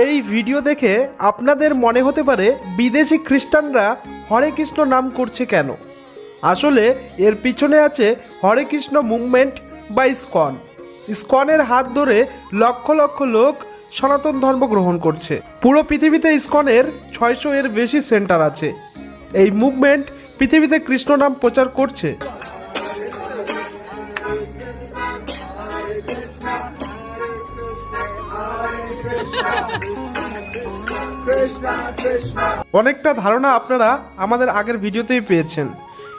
এই ভিডিও দেখে আপনাদের মনে হতে পারে বিদেশি খ্রিস্টানরা হরে কৃষ্ণ নাম করছে কেন? আসলে এর পিছনে আছে হরে কৃষ্ণ মুভমেন্ট বা ইস্কন। ইস্কনের হাত ধরে লক্ষ লক্ষ লোক সনাতন ধর্ম গ্রহণ করছে। পুরো পৃথিবীতে ইস্কনের ছয়শো এর বেশি সেন্টার আছে। এই মুভমেন্ট পৃথিবীতে কৃষ্ণ নাম প্রচার করছে। অনেকটা ধারণা আপনারা আমাদের আগের ভিডিওতেই পেয়েছেন।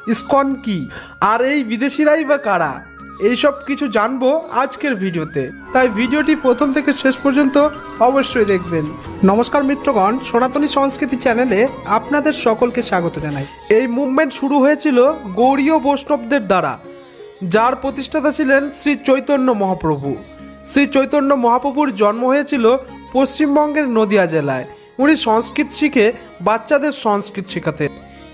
ইসকন কি? আর এই বিদেশিরাই বা কারা? এইসব কিছু জানব আজকের ভিডিওতে। তাই ভিডিওটি প্রথম থেকে শেষ পর্যন্ত অবশ্যই দেখবেন। নমস্কার মিত্রগণ সনাতনী সংস্কৃতি চ্যানেলে আপনাদের সকলকে স্বাগত জানাই। এই মুভমেন্ট শুরু হয়েছিল গৌরীয় বৈষ্ণবদের দ্বারা। যার প্রতিষ্ঠাতা ছিলেন শ্রী চৈতন্য মহাপ্রভু। শ্রী চৈতন্য মহাপ্রভুর জন্ম হয়েছিল পশ্চিমবঙ্গের নদিয়া জেলায়। উনি সংস্কৃত শিখে বাচ্চাদের সংস্কৃত শেখাতেন।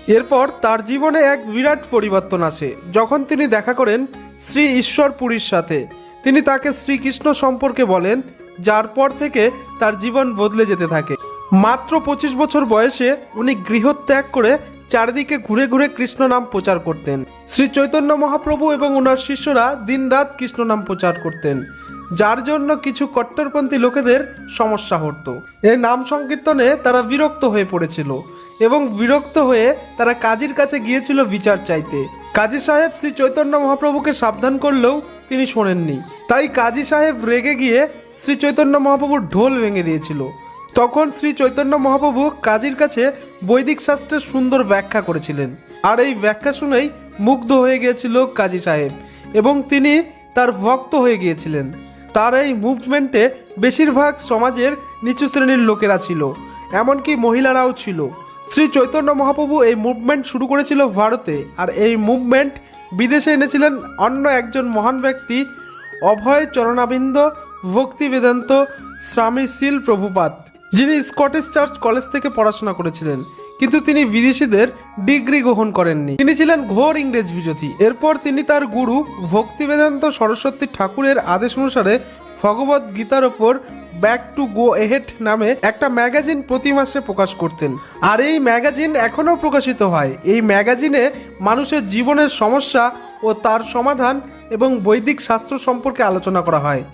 এরপর তার জীবনে এক বিরাট পরিবর্তন আসে। যখন তিনি দেখা করেন শ্রী ঈশ্বর পুরীর সাথে, তিনি তাকে শ্রীকৃষ্ণ সম্পর্কে বলেন, যার পর থেকে তার জীবন বদলে যেতে থাকে। মাত্র পঁচিশ বছর বয়সে উনি গৃহত্যাগ করে চারিদিকে ঘুরে ঘুরে কৃষ্ণ নাম প্রচার করতেন। শ্রী চৈতন্য মহাপ্রভু এবং ওনার শিষ্যরা দিনরাত কৃষ্ণ নাম প্রচার করতেন। যার জন্য কিছু কট্টরপন্থী লোকেদের সমস্যা হতো। এই নাম সংকীর্তনে তারা বিরক্ত হয়ে পড়েছিল এবং বিরক্ত হয়ে তারা কাজীর কাছে গিয়েছিল বিচার চাইতে। কাজী সাহেব শ্রী চৈতন্য মহাপ্রভুকে সাবধান করলেও তিনি শোনেননি। তাই কাজী সাহেব রেগে গিয়ে শ্রী চৈতন্য মহাপ্রভুর ঢোল ভেঙে দিয়েছিল। তখন শ্রী চৈতন্য মহাপ্রভু কাজীর কাছে বৈদিক শাস্ত্রের সুন্দর ব্যাখ্যা করেছিলেন। আর এই ব্যাখ্যা শুনেই মুগ্ধ হয়ে গিয়েছিল কাজী সাহেব এবং তিনি তার ভক্ত হয়ে গিয়েছিলেন। তার এই মুভমেন্টে বেশিরভাগ সমাজের নিচু শ্রেণির লোকেরা ছিল, এমনকি মহিলারাও ছিল। শ্রী চৈতন্য মহাপ্রভু এই মুভমেন্ট শুরু করেছিল ভারতে, আর এই মুভমেন্ট বিদেশে এনেছিলেন অন্য একজন মহান ব্যক্তি, অভয় চরণাবিন্দ ভক্তি বেদান্ত স্বামী শীল প্রভুপাত যিনি স্কটিশ চার্চ কলেজ থেকে পড়াশোনা করেছিলেন। কিন্তু তিনি বিদেশিদের ডিগ্রি গ্রহণ করেননি। তিনি ছিলেন ঘোর ইংরেজ বিরোধী এরপর তিনি তার গুরু ভক্তি বেদান্ত সরস্বতী ঠাকুরের আদেশ অনুসারে ভগবত গীতার ওপর ব্যাক টু গো এহেড নামে একটা ম্যাগাজিন প্রতি মাসে প্রকাশ করতেন। আর এই ম্যাগাজিন এখনও প্রকাশিত হয়। এই ম্যাগাজিনে মানুষের জীবনের সমস্যা ও তার সমাধান এবং বৈদিক শাস্ত্র সম্পর্কে আলোচনা করা হয়।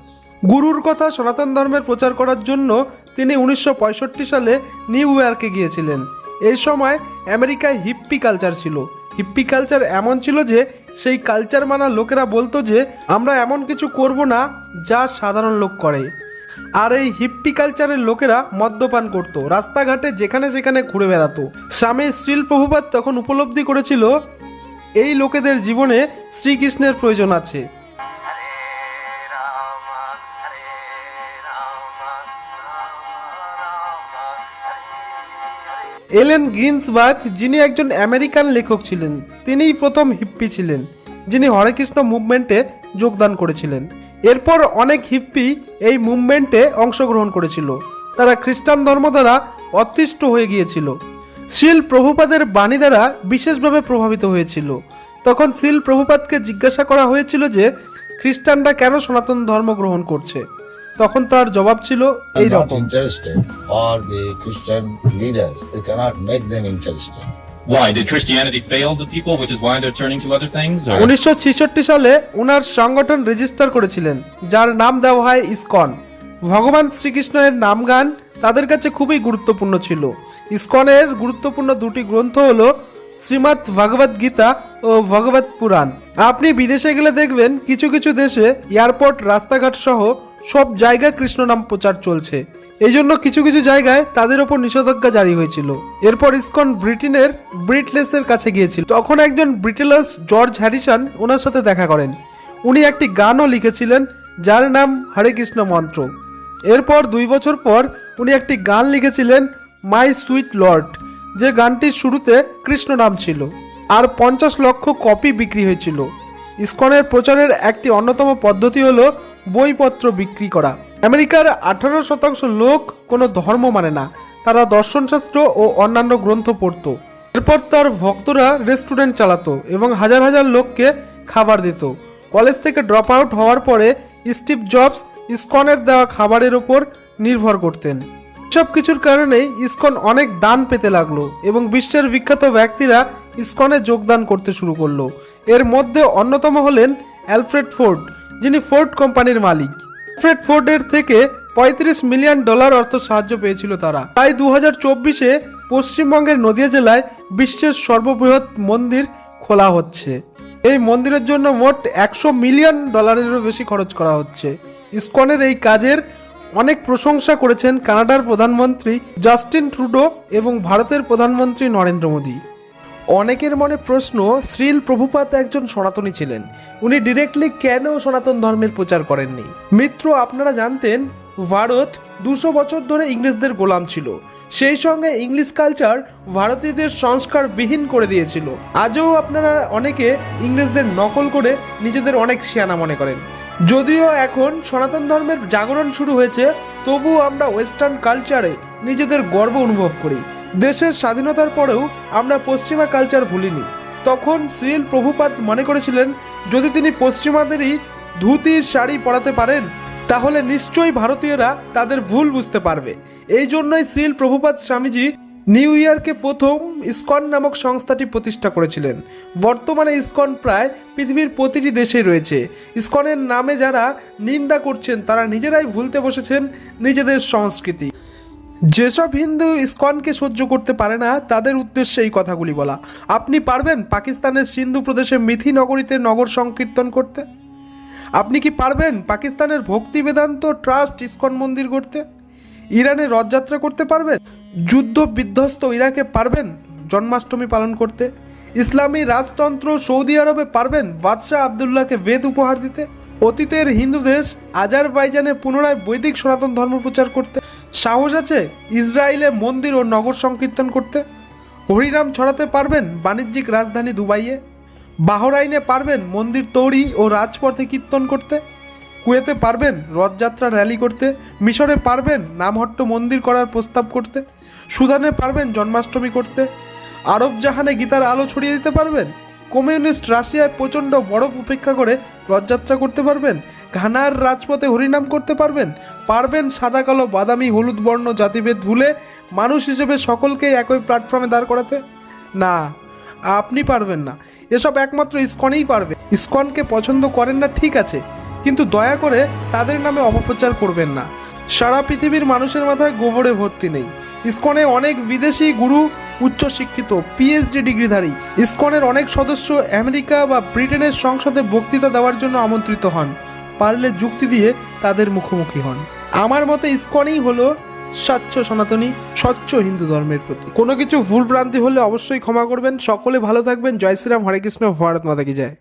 গুরুর কথা সনাতন ধর্মের প্রচার করার জন্য তিনি উনিশশো পঁয়ষট্টি সালে নিউ ইয়র্কে গিয়েছিলেন। এই সময় আমেরিকায় হিপ্পি কালচার ছিল। হিপ্পি কালচার এমন ছিল যে, সেই কালচার মানা লোকেরা বলতো যে, আমরা এমন কিছু করব না যা সাধারণ লোক করে। আর এই হিপ্পি কালচারের লোকেরা মদ্যপান করত, রাস্তাঘাটে যেখানে সেখানে ঘুরে বেড়াতো। স্বামী শ্রীল প্রভুপাত তখন উপলব্ধি করেছিল, এই লোকেদের জীবনে শ্রীকৃষ্ণের প্রয়োজন আছে। এলেন গ্রিন্সবার্গ, যিনি একজন আমেরিকান লেখক ছিলেন। তিনিই প্রথম হিপ্পি ছিলেন, যিনি হরেকৃষ্ণ মুভমেন্টে যোগদান করেছিলেন। এরপর অনেক হিপ্পি এই মুভমেন্টে অংশগ্রহণ করেছিল। তারা খ্রিস্টান ধর্ম দ্বারা অতিষ্ঠ হয়ে গিয়েছিল। শিল প্রভুপাদের বাণী দ্বারা বিশেষভাবে প্রভাবিত হয়েছিল। তখন শিল প্রভুপাদকে জিজ্ঞাসা করা হয়েছিল যে, খ্রিস্টানরা কেন সনাতন ধর্ম গ্রহণ করছে? তখন তার জবাব ছিল এই রকম leaders, they cannot make them interested. Why? Did Christianity fail the people, which is why they're turning to other things? উনিশশো সালে ওনার সংগঠন রেজিস্টার করেছিলেন যার নাম দেওয়া হয় ইসকন ভগবান শ্রীকৃষ্ণের নাম গান তাদের কাছে খুবই গুরুত্বপূর্ণ ছিল ইসকনের গুরুত্বপূর্ণ দুটি গ্রন্থ হলো শ্রীমৎ ভগবত গীতা ও ভগবত পুরাণ আপনি বিদেশে গেলে দেখবেন কিছু কিছু দেশে এয়ারপোর্ট রাস্তাঘাট সহ সব জায়গায় কৃষ্ণ নাম প্রচার চলছে। এই জন্য কিছু কিছু জায়গায় তাদের ওপর নিষেধাজ্ঞা জারি হয়েছিল। এরপর ইসকন ব্রিটেনের ব্রিটলেসের কাছে গিয়েছিল। তখন একজন ব্রিটেলাস জর্জ হ্যারিসন ওনার সাথে দেখা করেন। উনি একটি গানও লিখেছিলেন যার নাম হরে কৃষ্ণ মন্ত্র। এরপর দুই বছর পর উনি একটি গান লিখেছিলেন, মাই সুইট লর্ড যে গানটির শুরুতে কৃষ্ণ নাম ছিল। আর পঞ্চাশ লক্ষ কপি বিক্রি হয়েছিল। ইসকনের প্রচারের একটি অন্যতম পদ্ধতি হলো বইপত্র বিক্রি করা। আমেরিকার আঠারো শতাংশ লোক কোনো ধর্ম মানে না, তারা দর্শনশাস্ত্র ও অন্যান্য গ্রন্থ পড়তো। এরপর তার ভক্তরা রেস্টুরেন্ট চালাতো এবং হাজার হাজার লোককে খাবার দিত। কলেজ থেকে ড্রপ আউট হওয়ার পরে স্টিভ জবস ইসকনের দেওয়া খাবারের ওপর নির্ভর করতেন। সব কিছুর কারণেই ইসকন অনেক দান পেতে লাগল এবং বিশ্বের বিখ্যাত ব্যক্তিরা ইসকনে যোগদান করতে শুরু করল। এর মধ্যে অন্যতম হলেন অ্যালফ্রেড ফোর্ড, যিনি ফোর্ড কোম্পানির মালিক। অ্যালফ্রেড ফোর্ডের থেকে পঁয়ত্রিশ মিলিয়ন ডলার অর্থ সাহায্য পেয়েছিল তারা। তাই দু হাজার চব্বিশে পশ্চিমবঙ্গের নদিয়া জেলায় বিশ্বের সর্ববৃহৎ মন্দির খোলা হচ্ছে। এই মন্দিরের জন্য মোট একশো মিলিয়ন ডলারেরও বেশি খরচ করা হচ্ছে। ইসকনের এই কাজের অনেক প্রশংসা করেছেন কানাডার প্রধানমন্ত্রী জাস্টিন ট্রুডো এবং ভারতের প্রধানমন্ত্রী নরেন্দ্র মোদী। অনেকের মনে প্রশ্ন, শ্রীল প্রভুপাত একজন সনাতনী ছিলেন। উনি ডিরেক্টলি কেন সনাতন ধর্মের প্রচার করেননি? মিত্র, আপনারা জানতেন, ভারত দুশো বছর ধরে ইংরেজদের গোলাম ছিল। সেই সঙ্গে ইংলিশ কালচার ভারতীয়দের সংস্কার বিহীন করে দিয়েছিল। আজও আপনারা অনেকে ইংরেজদের নকল করে নিজেদের অনেক শিয়ানা মনে করেন। যদিও এখন সনাতন ধর্মের জাগরণ শুরু হয়েছে তবু আমরা ওয়েস্টার্ন কালচারে নিজেদের গর্ব অনুভব করি। দেশের স্বাধীনতার পরেও আমরা পশ্চিমা কালচার ভুলিনি। তখন শ্রীল প্রভুপাত মনে করেছিলেন, যদি তিনি পশ্চিমাদেরই ধুতি, শাড়ি পরাতে পারেন, তাহলে নিশ্চয়ই ভারতীয়রা তাদের ভুল বুঝতে পারবে। এই জন্যই শ্রীল প্রভুপাত স্বামীজি নিউ ইয়র্কে প্রথম ইসকন নামক সংস্থাটি প্রতিষ্ঠা করেছিলেন। বর্তমানে ইসকন প্রায় পৃথিবীর প্রতিটি দেশে রয়েছে। ইসকনের নামে যারা নিন্দা করছেন, তারা নিজেরাই ভুলতে বসেছেন নিজেদের সংস্কৃতি। যেসব হিন্দু ইসকনকে সহ্য করতে পারে না, তাদের উদ্দেশ্যে এই কথাগুলি বলা। আপনি পারবেন পাকিস্তানের সিন্ধু প্রদেশে মিথি নগরীতে নগর সংকীর্তন করতে? আপনি কি পারবেন পাকিস্তানের ভক্তি বেদান্ত ট্রাস্ট ইসকন মন্দির করতে ইরানে রথযাত্রা করতে পারবেন? যুদ্ধ বিধ্বস্ত ইরাকে পারবেন জন্মাষ্টমী পালন করতে? ইসলামী রাজতন্ত্র সৌদি আরবে পারবেন বাদশাহ আবদুল্লাহকে বেদ উপহার দিতে? অতীতের হিন্দু দেশ আজারবাইজানে পুনরায় বৈদিক সনাতন ধর্ম প্রচার করতে সাহস আছে ইসরায়েলে মন্দির ও নগর সংকীর্তন করতে? হরিনাম ছড়াতে পারবেন বাণিজ্যিক রাজধানী দুবাইয়ে? বাহরাইনে পারবেন মন্দির তৈরি ও রাজপথে কীর্তন করতে? কুয়েতে পারবেন রথযাত্রা র্যালি করতে? মিশরে পারবেন নামহট্ট মন্দির করার প্রস্তাব করতে? সুদানে পারবেন জন্মাষ্টমী করতে? আরব জাহানে গীতার আলো ছড়িয়ে দিতে পারবেন? কমিউনিস্ট রাশিয়ায় প্রচণ্ড বরফ উপেক্ষা করে রথযাত্রা করতে পারবেন, ঘানার রাজপথে হরিনাম করতে পারবেন পারবেন সাদা কালো বাদামি হলুদ বর্ণ জাতিভেদ ভুলে মানুষ হিসেবে সকলকে একই প্ল্যাটফর্মে দাঁড় করাতে? না, আপনি পারবেন না। এসব একমাত্র ইস্কনেই পারবে। ইস্কনকে পছন্দ করেন না, ঠিক আছে, কিন্তু দয়া করে তাদের নামে অপপ্রচার করবেন না। সারা পৃথিবীর মানুষের মাথায় গোবরে ভর্তি নেই। ইস্কনে অনেক বিদেশি গুরু উচ্চশিক্ষিত পিএইচডি ডিগ্রিধারী। স্কনের অনেক সদস্য আমেরিকা বা ব্রিটেনের সংসদে বক্তৃতা দেওয়ার জন্য আমন্ত্রিত হন। পারলে যুক্তি দিয়ে তাদের মুখোমুখি হন। আমার মতে ইসকনেই হলো স্বচ্ছ সনাতনী, স্বচ্ছ হিন্দু ধর্মের প্রতি কোনো কিছু ভুল ভ্রান্তি হলে অবশ্যই ক্ষমা করবেন। সকলে ভালো থাকবেন। জয় শ্রীরাম। হরে কৃষ্ণ। ভারত মাতা কি জয়।